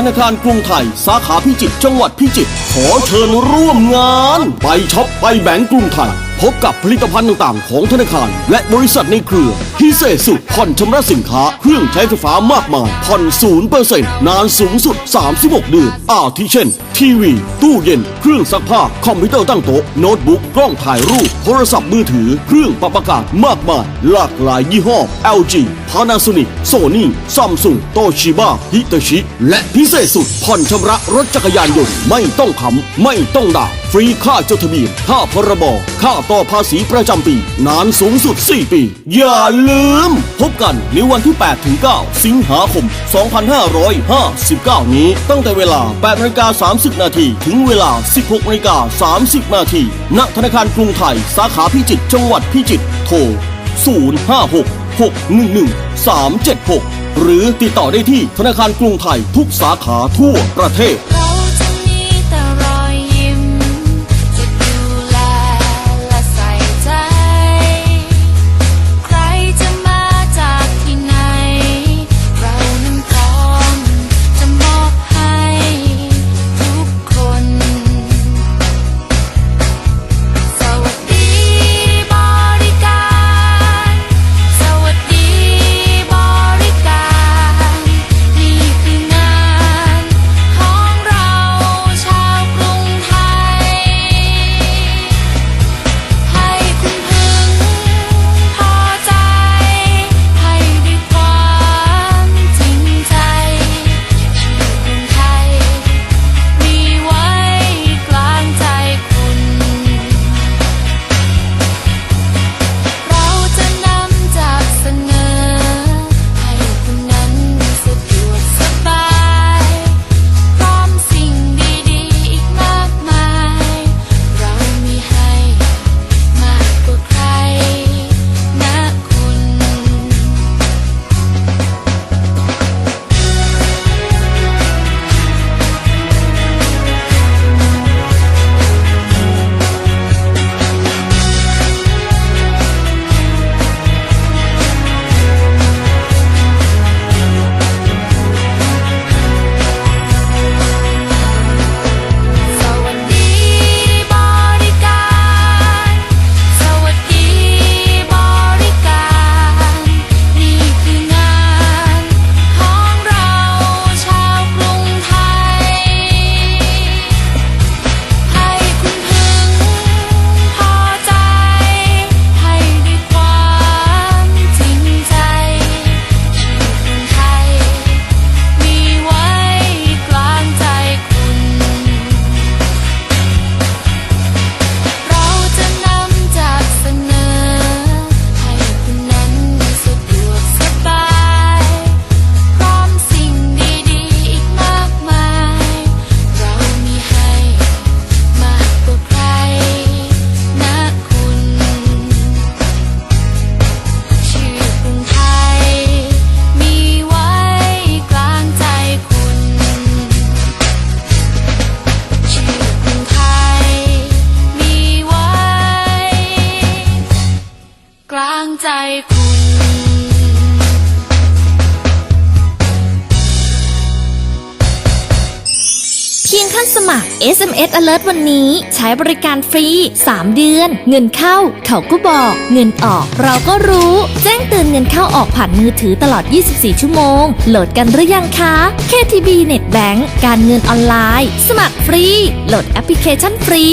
ธนาคารกรุงไทย สาขาพิจิตรจังหวัดพิจิตรขอเชิญร่วมงาน ไปช็อปไปแบงก์กรุงไทย พบกับผลิตภัณฑ์ต่างๆ ของธนาคาร และบริษัทในเครือพิเศษสุดผ่อนชำระสินค้า เครื่องใช้ไฟฟ้ามากมาย ผ่อนศูนย์เปอร์เซ็นต์นานสูงสุด 36 เดือนอาทิเช่น ทีวี ตู้เย็น เครื่องซักผ้า คอมพิวเตอร์ตั้งโต๊ะ โน้ตบุ๊ก กล้องถ่ายรูป โทรศัพท์มือถือ เครื่องปรับอากาศมากมาย หลากหลายยี่ห้อ LG Panasonic Sony Samsung Toshiba Hitachi และพิเศษสุดผ่อนชำระรถจักรยานยนต์ไม่ต้องขำไม่ต้องด่า ฟรีค่าจดทะเบียนค่าพรบ ค่าต่อภาษีประจำปี นานสูงสุด 4 ปี อย่าลืม พบกันในวันที่ 8 ถึง 9 สิงหาคม 2559 นี้ ตั้งแต่เวลา 8นาฬิกา30 นาที ถึงเวลา 16นาฬิกา30 นาทีณธนาคารกรุงไทย สาขาพิจิตร จังหวัดพิจิตร โทร 056 611 376 หรือติดต่อได้ที่ธนาคารกรุงไทยทุกสาขาทั่วประเทศ พียงท่านสมัคร SMS Alert วันนี้ ใช้บริการฟรี 3 เดือน เงินเข้า เขาก็บอก เงินออก เราก็รู้ แจ้งเตือนเงินเข้าออกผ่านมือถือตลอด 24 ชั่วโมง โหลดกันหรือยังคะ KTB Net Bank การเงินออนไลน์ สมัครฟรี โหลดแอปพลิเคชันฟรี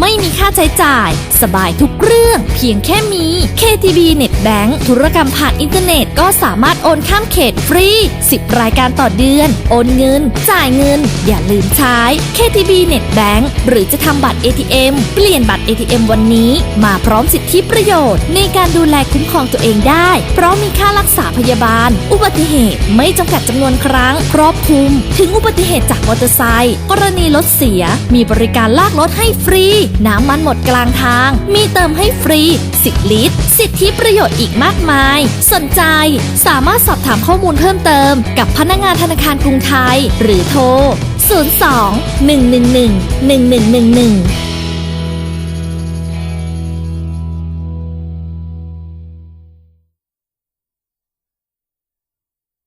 ไม่มีค่าใช้จ่าย สบายทุกเรื่อง เพียงแค่มี KTB Net Bank ธุรกรรมผ่านอินเทอร์เน็ตก็สามารถโอนข้ามเขตฟรี 10 รายการต่อเดือน โอนเงิน จ่ายเงิน อย่าลืมใช้ KTB Net Bank หรือจะทำบัตร ATM เปลี่ยนบัตร ATM วันนี้ มาพร้อมสิทธิประโยชน์ ในการดูแลคุ้มครองตัวเองได้ เพราะมีค่ารักษาพยาบาล อุบัติเหตุไม่จำกัดจำนวนครั้ง ครอบคลุม ถึงอุบัติเหตุจากมอเตอร์ไซค์กรณีรถเสีย มีบริการลากรถให้ฟรี น้ำมันหมดกลางทาง มีเติมให้ฟรี 10 ลิตร สิทธิประโยชน์อีกมากมาย สนใจ สามารถสอบถามข้อมูลเพิ่มเติม กับพนักงานธนาคารกรุงไทย หรือโทร 02 111 1111